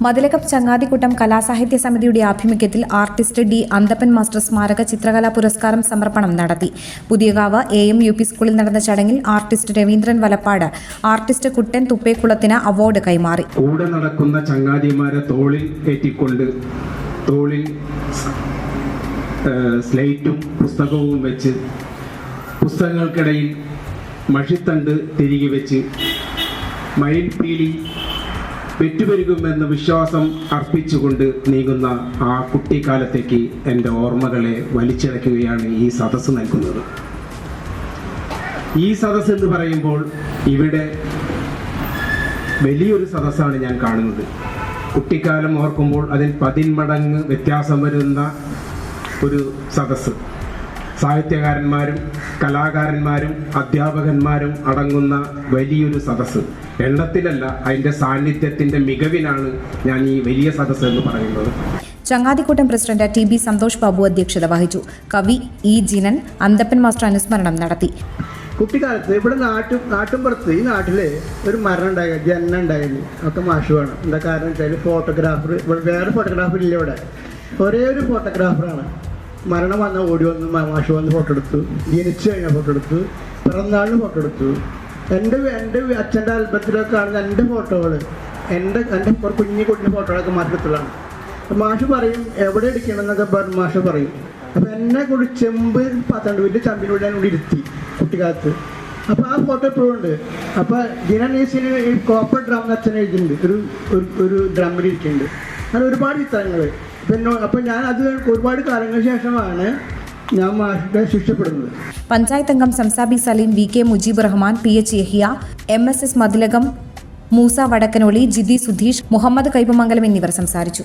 മതിലകം ചങ്ങാതിക്കൂട്ടം കലാസാഹിത്യ സമിതിയുടെ ആഭിമുഖ്യത്തിൽ artist D Anthappan master സ്മാരക ചിത്രകലാ പുരസ്കാരം സമർപ്പണം നടത്തി. Puthiyakavu A M U P സ്കൂളിൽ നടന്ന ചടങ്ങിൽ ആർട്ടിസ്റ്റ് രവീന്ദ്രൻ വലപ്പാട് ആർട്ടിസ്റ്റ് കുട്ടൻ തുപ്പേക്കുളത്തിന് അവാർഡ് കൈമാറി. കൂടെ നടക്കുന്ന ചങ്ങാതിമാരെ തോളിൽ കയറ്റിക്കൊണ്ട് തോളിൽ സ്ലേറ്റും പുസ്തകവും വെച്ച് പുസ്തകങ്ങൾക്കിടയിൽ മഷിത്തണ്ട് തിരികെ വെച്ച് മയിൽപ്പീലി പെറ്റുപെരുകുമെന്ന വിശ്വാസം അർപ്പിച്ചുകൊണ്ട് നീങ്ങുന്ന ആ കുട്ടിക്കാലത്തേക്ക് എന്റെ ഓർമ്മകളെ വലിച്ചിഴക്കുകയാണ് ഈ സദസ്സ് നൽകുന്നത്. ഈ സദസ്സ് എന്ന് പറയുമ്പോൾ ഇവിടെ വലിയൊരു സദസ്സാണ് ഞാൻ കാണുന്നത്. കുട്ടിക്കാലം ഓർക്കുമ്പോൾ അതിൽ പതിന്മടങ്ങ് വ്യത്യാസം വരുന്ന ഒരു സദസ്സ്. സാഹിത്യകാരന്മാരും കലാകാരന്മാരും അധ്യാപകന്മാരും അടങ്ങുന്ന വലിയൊരു സദസ്സ്. എണ്ണത്തിലല്ല അതിന്റെ സാന്നിധ്യത്തിന്റെ മികവിനാണ് ഞാൻ ഈ വലിയ സദസ്സ് എന്ന് പറയുന്നത്. ചങ്ങാതിക്കൂട്ടം president T B Santhosh Babu അധ്യക്ഷത വഹിച്ചു. കവി ഇ ജിനൻ അന്തപ്പൻ മാസ്റ്റർ അനുസ്മരണം നടത്തി. കുട്ടിക്കാലത്ത് ഇവിടെ നാട്ടു നാട്ടുംപുറത്ത് ഈ നാട്ടിൽ ഒരു മരണം ഉണ്ടായി ജനനം ഉണ്ടായിരുന്നു ഒക്കെ മാഷ് വേണം. എന്താ കാരണം വെച്ചാൽ ഫോട്ടോഗ്രാഫർ ഇവിടെ വേറെ ഫോട്ടോഗ്രാഫർ ഇല്ല ഇവിടെ. ഒരേ ഒരു ഫോട്ടോഗ്രാഫറാണ് മരണം വന്ന ഓടി വന്ന് മാഷ് വന്ന് ഫോട്ടോ എടുത്തു. ജനിച്ചു കഴിഞ്ഞ ഫോട്ടോ എടുത്തു. പിറന്നാളിന് ഫോട്ടോ എടുത്തു. എന്റെ എന്റെ അച്ഛന്റെ ആൽബത്തിലൊക്കെ കാണുന്ന എന്റെ ഫോട്ടോകൾ എന്റെ എന്റെ കുഞ്ഞു കുഞ്ഞു ഫോട്ടോകളൊക്കെ മാറ്റത്തിലാണ് മാഷ് പറയും എവിടെ എടുക്കണം എന്നൊക്കെ മാഷ് പറയും. അപ്പം എന്നെ കൂടി ചെമ്പ് പത്തണ്ട് വലിയ ചമ്പിലൂടെ ഞാൻ കൂടി ഇരുത്തി കുട്ടിക്കാലത്ത്. അപ്പോൾ ആ ഫോട്ടോ ഇപ്പോഴും ഉണ്ട്. അപ്പോൾ ദിനനീസിന് ഈ കോപ്പർ ഡ്രം അച്ഛൻ എഴുതിയിട്ടുണ്ട്. ഒരു- ഒരു ഡ്രമ്മിൽ ഇരിക്കുന്നുണ്ട്. അങ്ങനെ ഒരുപാട് ചിത്രങ്ങൾ ഞാൻ ഒരുപാട് ശേഷമാണ് ഞാൻ പഞ്ചായത്ത് അംഗം സംസാബി Saleem V K Mujeeb Rahman P H Yahiya M S S Mathilakam Moosa Vadakkanoli Jithi Sudheesh Muhammad Kaipamangalam എന്നിവർ സംസാരിച്ചു.